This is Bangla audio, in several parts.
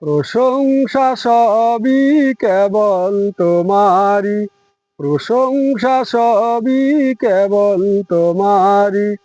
প্রশংসা সবই কেবল তোমারি প্রশংসা সবই কেবল তোমারি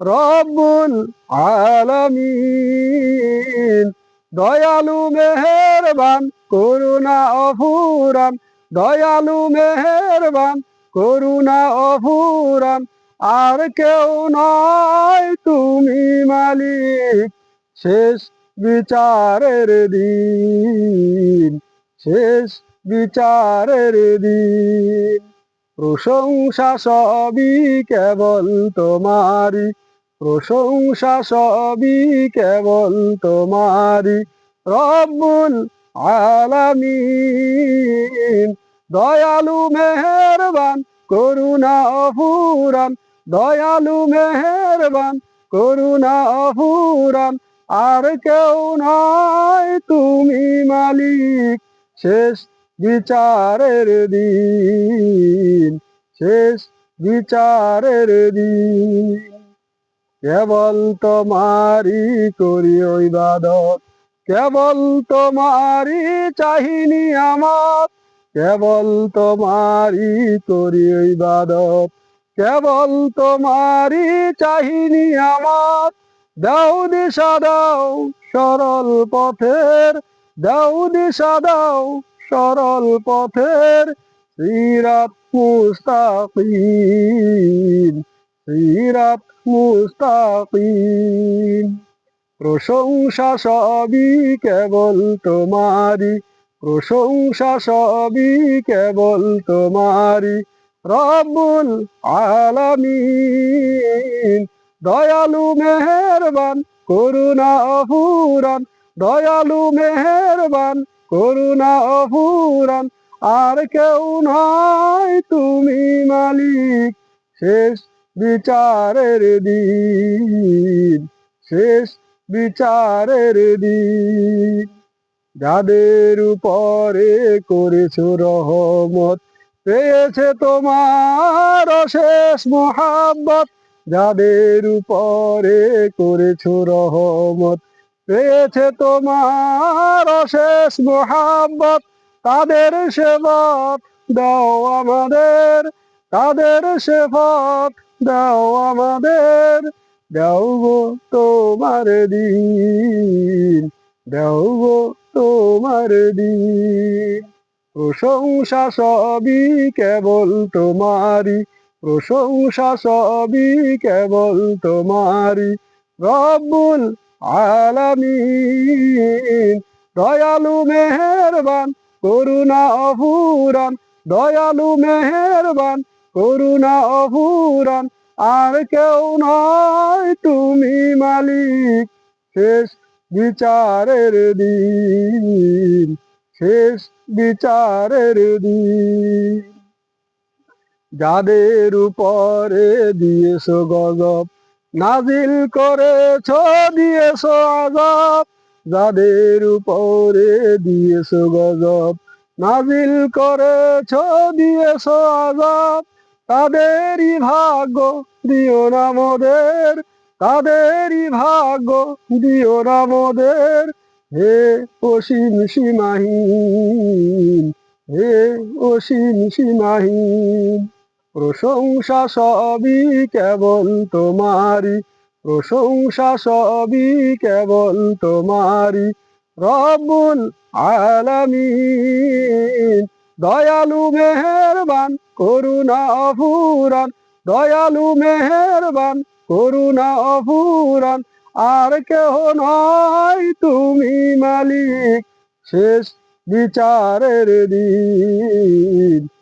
রব্বুল আলামিন, দয়ালু মেহেরবান, করুণা অফুরান। দয়ালু মেহেরবান, করুণা অফুরান। আর কেউ নয় তুমি মালিক। শেষ বিচারের দিন, শেষ বিচারের দিন। প্রশংসা সবই কেবল তোমারি প্রশংসা সবই কেবল তোমারি রব্বুল আলামিন, দয়ালু মেহেরবান করুণা অফুরান দয়ালু মেহেরবান করুণা অফুরান আর কেউ নয় তুমি মালিক। শেষ বিচারের দিন, শেষ বিচারের দিন। কেবল তোমারি করি ওই ইবাদত, কেবল তোমারি চাহিনি আমার। কেবল তোমারি করি ইবাদত, কেবল তোমারি চাহিনি আমার। দাও দিশা, দাও সরল পথের, দাও দিশা, দাও সরল পথের, সিরাত মুস্তাকিম সিরাত মুস্তাকিম। প্রশংসা সবই কেবল তোমারি প্রশংসা সবই কেবল তোমারি রব্বুল আলামিন। দয়ালু মেহেরবান, করুণা অফুরান। দয়ালু মেহেরবান, করুণা অফুরান। আর কেউ নয় তুমি মালিক। শেষ বিচারের দিন, শেষ বিচারের দিন। যাদের উপরে করেছ রহমত, পেয়েছে তোমার শেষ মোহাব্বত। যাদের উপরে করেছ রহমত, পেয়েছে তোমার শেষ মোহাব্বত। তাদের সেবক দাও আমাদের, তাদের সেবক দাও আমাদের। দাও গো তোমার দিন, দাও গো তোমার দিন। প্রশংসা সবই কেবল তোমারি প্রশংসা সবই কেবল তোমারি রব্বুল আলামিন, দয়ালু মেহেরবান, করুণা অফুরান দয়ালু মেহেরবান, করুণা অফুরান আর কেউ নয় তুমি মালিক, শেষ বিচারের দিন, শেষ বিচারের দিন। যাদের উপরে দিয়েছ গজব, নাজিল করেছ, দিয়েছ আজব। যাদের উপরে দিয়েছ গজব, নাজিল করেছ, দিয়েছ আজব। তাদেরই ভাগ্য দিও না মোদের, তাদেরই ভাগ্য দিও না মোদের। হে অসীম সীমাহীন, হে অসীম সীমাহীন। প্রশংসা সবই কেবল তোমারি প্রশংসা সবই কেবল তোমারি রব্বুল আলামিন, দয়ালু মেহেরবান, করুণা অফুরান, দয়ালু মেহেরবান, করুণা অফুরান। আর কেহ নয় তুমি মালিক, শেষ বিচারের দিন।